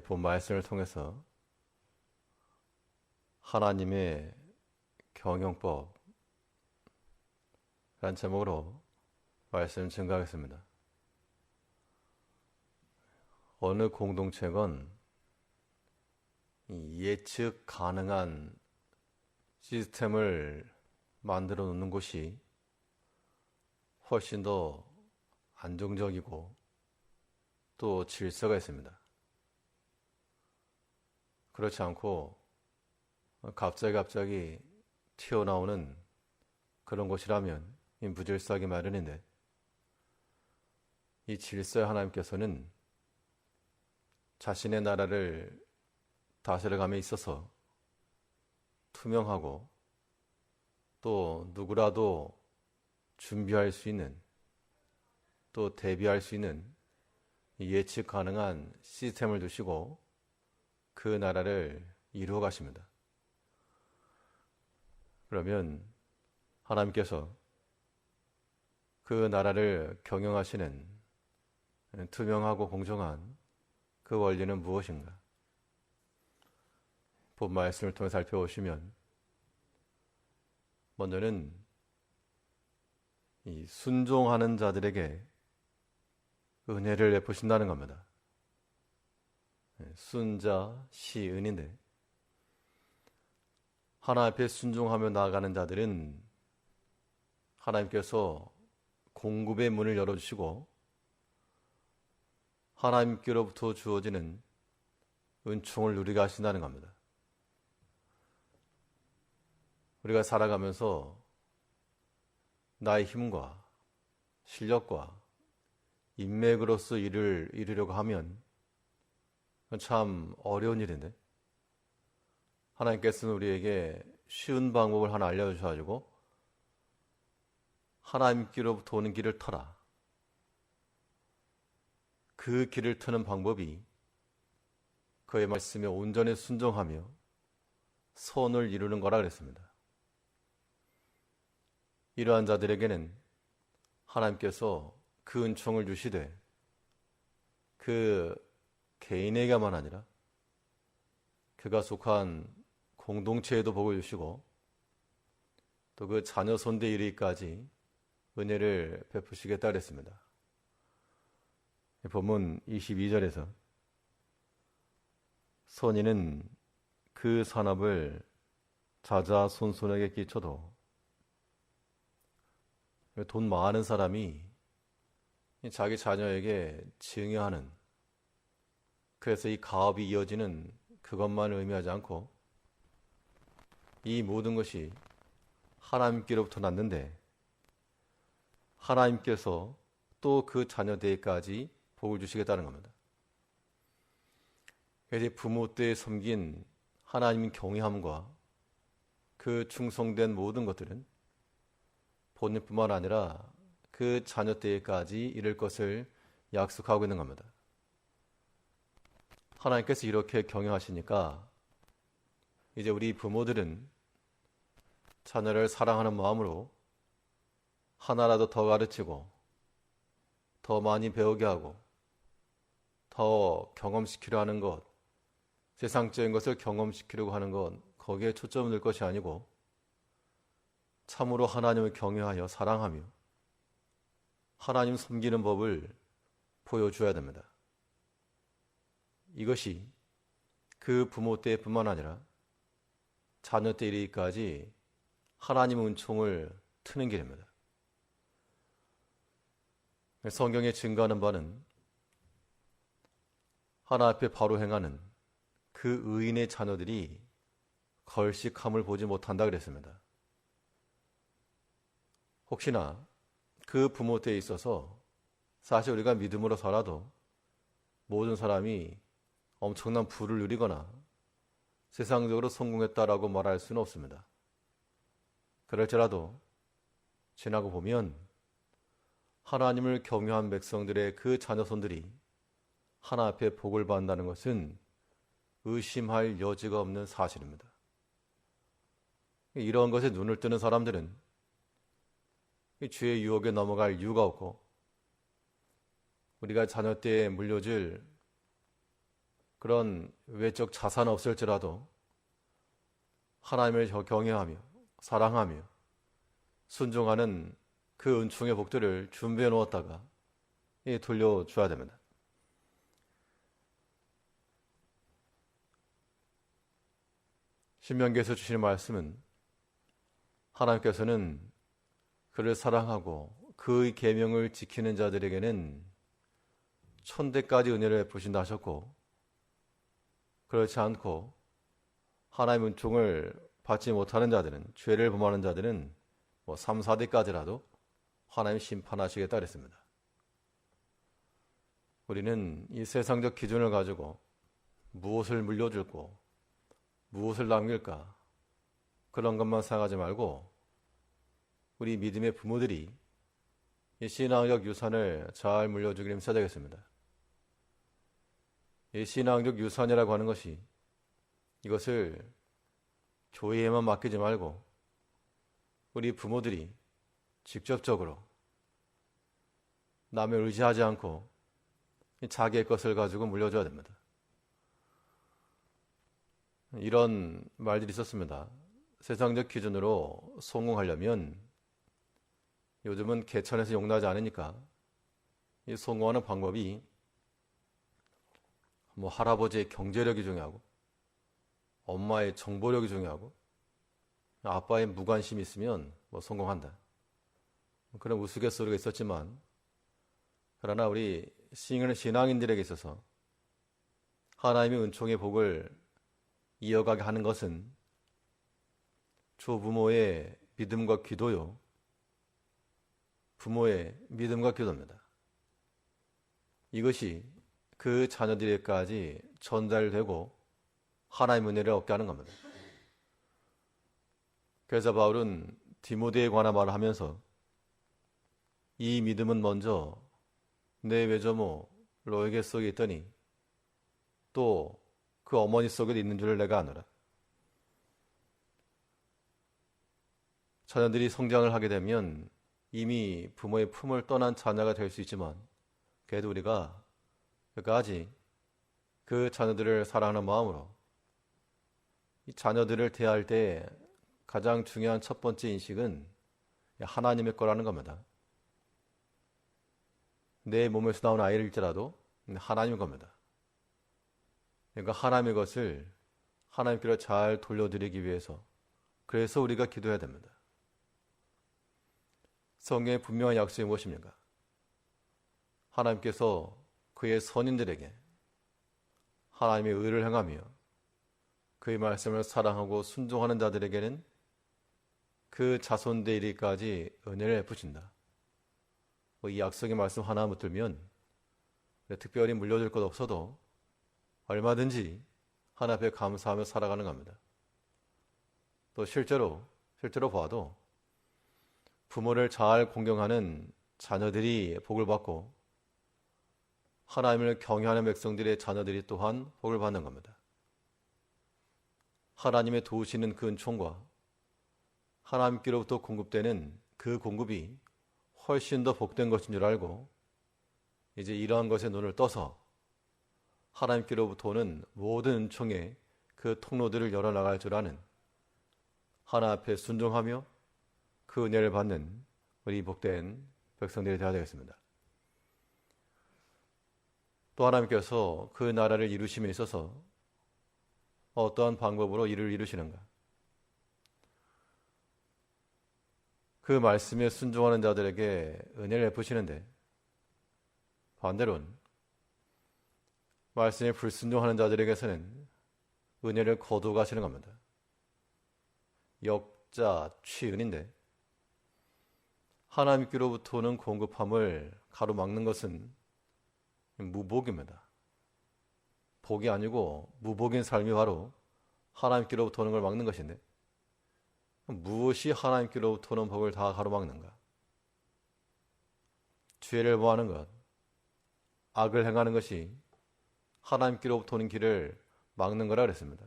본 말씀을 통해서 하나님의 경영법 라는 제목으로 말씀 증가하겠습니다. 어느 공동체건 예측 가능한 시스템을 만들어 놓는 곳이 훨씬 더 안정적이고 또 질서가 있습니다. 그렇지 않고 갑자기 갑자기 튀어나오는 그런 곳이라면 이 무질서하기 마련인데 이 질서의 하나님께서는 자신의 나라를 다스려감에 있어서 투명하고 또 누구라도 준비할 수 있는 또 대비할 수 있는 예측 가능한 시스템을 두시고 그 나라를 이루어 가십니다. 그러면 하나님께서 그 나라를 경영하시는 투명하고 공정한 그 원리는 무엇인가? 본 말씀을 통해 살펴보시면 먼저는 이 순종하는 자들에게 은혜를 베푸신다는 겁니다. 순자 시은인데 하나 앞에 순종하며 나아가는 자들은 하나님께서 공급의 문을 열어주시고 하나님께로부터 주어지는 은총을 누리게 하신다는 겁니다. 우리가 살아가면서 나의 힘과 실력과 인맥으로서 일을 이루려고 하면 참 어려운 일인데 하나님께서는 우리에게 쉬운 방법을 하나 알려주셔가지고 하나님께로부터 오는 길을 터라. 그 길을 트는 방법이 그의 말씀에 온전히 순종하며 선을 이루는 거라 그랬습니다. 이러한 자들에게는 하나님께서 그 은총을 주시되 그 개인에게만 아니라 그가 속한 공동체에도 복을 주시고 또 그 자녀 손대 이르기까지 은혜를 베푸시겠다 그랬습니다. 본문 22절에서 선인은 그 산업을 자자 손손에게 끼쳐도 돈 많은 사람이 자기 자녀에게 증여하는 그래서 이 가업이 이어지는 그것만 의미하지 않고 이 모든 것이 하나님께로부터 났는데 하나님께서 또 그 자녀 대까지 복을 주시겠다는 겁니다. 그래서 부모 때 섬긴 하나님 경외함과 그 충성된 모든 것들은 본인뿐만 아니라 그 자녀 때까지 이룰 것을 약속하고 있는 겁니다. 하나님께서 이렇게 경영하시니까 이제 우리 부모들은 자녀를 사랑하는 마음으로 하나라도 더 가르치고 더 많이 배우게 하고 더 경험시키려 하는 것, 세상적인 것을 경험시키려고 하는 것, 거기에 초점을 둘 것이 아니고 참으로 하나님을 경외하여 사랑하며 하나님 섬기는 법을 보여줘야 됩니다. 이것이 그 부모 때뿐만 아니라 자녀 때 이르기까지 하나님 은총을 트는 길입니다. 성경에 증거하는 바는 하나 앞에 바로 행하는 그 의인의 자녀들이 걸식함을 보지 못한다 그랬습니다. 혹시나 그 부모 때에 있어서 사실 우리가 믿음으로 살아도 모든 사람이 엄청난 부를 누리거나 세상적으로 성공했다라고 말할 수는 없습니다. 그럴지라도 지나고 보면 하나님을 경유한 백성들의 그 자녀손들이 하나 앞에 복을 받는다는 것은 의심할 여지가 없는 사실입니다. 이런 것에 눈을 뜨는 사람들은 주의 유혹에 넘어갈 이유가 없고 우리가 자녀 때에 물려줄 그런 외적 자산 없을지라도 하나님을 경외하며 사랑하며 순종하는 그 은총의 복들을 준비해 놓았다가 돌려줘야 됩니다. 신명기에서 주시는 말씀은 하나님께서는 그를 사랑하고 그의 계명을 지키는 자들에게는 천대까지 은혜를 베푸신다 하셨고 그렇지 않고 하나님 은총을 받지 못하는 자들은 죄를 범하는 자들은 뭐 3, 4대까지라도 하나님 심판하시겠다 그랬습니다. 우리는 이 세상적 기준을 가지고 무엇을 물려줄고 무엇을 남길까? 그런 것만 생각하지 말고 우리 믿음의 부모들이 이 신앙적 유산을 잘 물려주기를 힘써야 되겠습니다. 이 신앙적 유산이라고 하는 것이 이것을 교회에만 맡기지 말고 우리 부모들이 직접적으로 남을 의지하지 않고 자기의 것을 가지고 물려줘야 됩니다. 이런 말들이 있었습니다. 세상적 기준으로 성공하려면 요즘은 개천에서 용나지 않으니까 이 성공하는 방법이 뭐 할아버지의 경제력이 중요하고 엄마의 정보력이 중요하고 아빠의 무관심이 있으면 뭐 성공한다. 그런 우스갯소리가 있었지만 그러나 우리 신앙인들에게 있어서 하나님의 은총의 복을 이어가게 하는 것은 조부모의 믿음과 기도요. 부모의 믿음과 기도입니다. 이것이 그 자녀들에게까지 전달되고 하나님의 은혜를 얻게 하는 겁니다. 그래서 바울은 디모데에 관한 말을 하면서 이 믿음은 먼저 내 외조모 로에게 속에 있더니 또 그 어머니 속에 있는 줄을 내가 아노라. 자녀들이 성장을 하게 되면 이미 부모의 품을 떠난 자녀가 될 수 있지만 그래도 우리가 끝까지 그 자녀들을 사랑하는 마음으로 이 자녀들을 대할 때 가장 중요한 첫 번째 인식은 하나님의 거라는 겁니다. 내 몸에서 나온 아이일지라도 하나님의 겁니다. 그러니까 하나님의 것을 하나님께로 잘 돌려드리기 위해서 그래서 우리가 기도해야 됩니다. 성경의 분명한 약속이 무엇입니까? 하나님께서 그의 선인들에게 하나님의 의를 행하며 그의 말씀을 사랑하고 순종하는 자들에게는 그 자손대 이리까지 은혜를 베푸신다. 뭐이 약속의 말씀 하나 붙들면 특별히 물려줄 것 없어도 얼마든지 하나 앞에 감사하며 살아가는 겁니다. 또 실제로 실제로 봐도 부모를 잘 공경하는 자녀들이 복을 받고 하나님을 경외하는 백성들의 자녀들이 또한 복을 받는 겁니다. 하나님의 도우시는 그 은총과 하나님께로부터 공급되는 그 공급이 훨씬 더 복된 것인 줄 알고 이제 이러한 것에 눈을 떠서 하나님께로부터 오는 모든 은총의 그 통로들을 열어나갈 줄 아는 하나 앞에 순종하며 그 은혜를 받는 우리 복된 백성들이 되어야 되겠습니다. 또 하나님께서 그 나라를 이루심에 있어서 어떠한 방법으로 이를 이루시는가? 그 말씀에 순종하는 자들에게 은혜를 베푸시는데 반대로는 말씀에 불순종하는 자들에게서는 은혜를 거두어 가시는 겁니다. 역자 취은인데 하나님께로부터 오는 공급함을 가로막는 것은 무복입니다. 복이 아니고 무복인 삶이 바로 하나님께로부터 오는 걸 막는 것인데 무엇이 하나님께로부터 오는 복을 다 가로막는가? 죄를 범하는 것, 악을 행하는 것이 하나님께로부터 오는 길을 막는 거라 그랬습니다.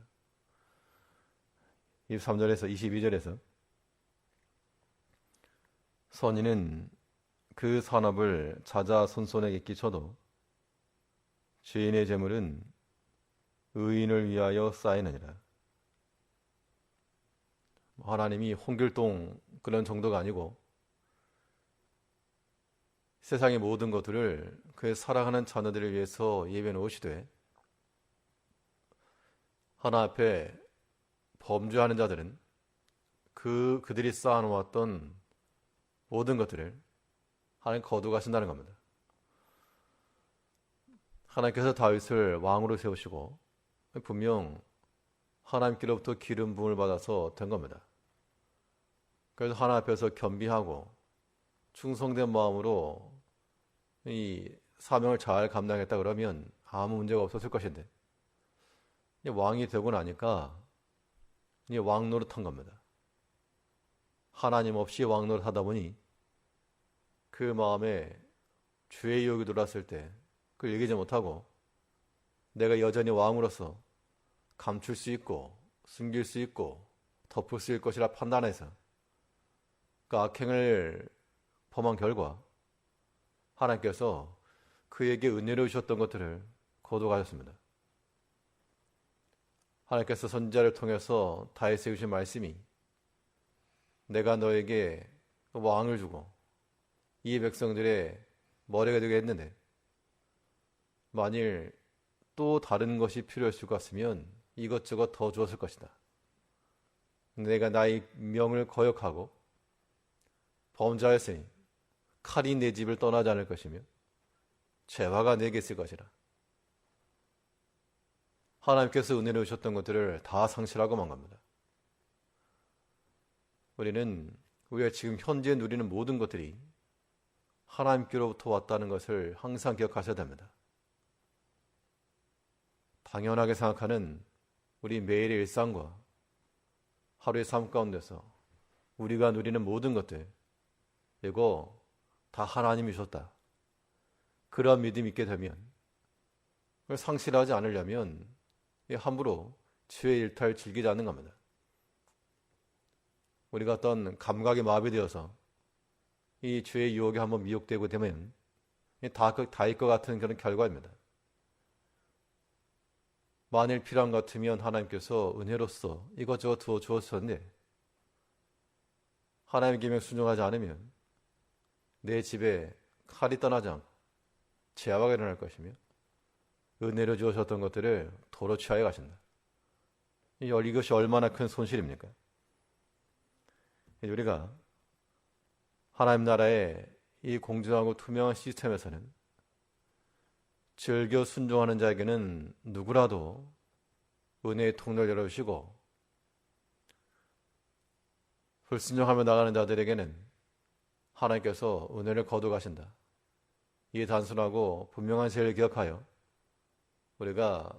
23절에서 22절에서 선인은 그 산업을 자자 손손에게 끼쳐도 죄인의 재물은 의인을 위하여 쌓이느니라. 하나님이 홍길동 그런 정도가 아니고 세상의 모든 것들을 그의 사랑하는 자녀들을 위해서 예배 놓으시되 하나 앞에 범죄하는 자들은 그 그들이 쌓아놓았던 모든 것들을 하나님 거두가신다는 겁니다. 하나님께서 다윗을 왕으로 세우시고 분명 하나님께로부터 기름 부음을 받아서 된 겁니다. 그래서 하나 앞에서 겸비하고 충성된 마음으로 이 사명을 잘 감당했다 그러면 아무 문제가 없었을 것인데 왕이 되고 나니까 이제 왕 노릇한 겁니다. 하나님 없이 왕 노릇하다 보니 그 마음에 죄의 유혹이 들어왔을 때 그걸 얘기하지 못하고 내가 여전히 왕으로서 감출 수 있고 숨길 수 있고 덮을 수 있을 것이라 판단해서 그 악행을 범한 결과 하나님께서 그에게 은혜를 주셨던 것들을 거둬가셨습니다. 하나님께서 선지자를 통해서 다윗에 주신 말씀이 내가 너에게 왕을 주고 이 백성들의 머리가 되게 했는데 만일 또 다른 것이 필요했을 것 같으면 이것저것 더 주었을 것이다. 내가 나의 명을 거역하고 범죄하였으니 칼이 내 집을 떠나지 않을 것이며 죄화가 내게 있을 것이라. 하나님께서 은혜를 주셨던 것들을 다 상실하고만 갑니다. 우리는 우리가 지금 현재 누리는 모든 것들이 하나님께로부터 왔다는 것을 항상 기억하셔야 됩니다. 당연하게 생각하는 우리 매일의 일상과 하루의 삶 가운데서 우리가 누리는 모든 것들, 이거 다 하나님이 주셨다. 그러한 믿음이 있게 되면, 그걸 상실하지 않으려면 함부로 죄의 일탈 즐기지 않는 겁니다. 우리가 어떤 감각이 마비되어서 이 죄의 유혹에 한번 미혹되고 되면 다, 다일 것 같은 그런 결과입니다. 만일 필요한 것 같으면 하나님께서 은혜로서 이것저것 두어 주었었는데 하나님의 계명 순종하지 않으면 내 집에 칼이 떠나지 않고 재화가 일어날 것이며 은혜로 주셨던 것들을 도로 취하여 가신다. 이것이 얼마나 큰 손실입니까? 우리가 하나님 나라의 이 공정하고 투명한 시스템에서는 즐겨 순종하는 자에게는 누구라도 은혜의 통로를 열어주시고 불순종하며 나가는 자들에게는 하나님께서 은혜를 거둬가신다. 이 단순하고 분명한 세를 기억하여 우리가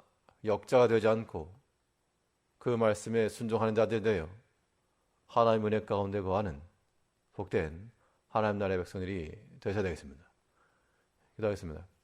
역자가 되지 않고 그 말씀에 순종하는 자들 되어 하나님 은혜 가운데 거하는 복된 하나님 나라의 백성들이 되셔야 되겠습니다. 기도하겠습니다.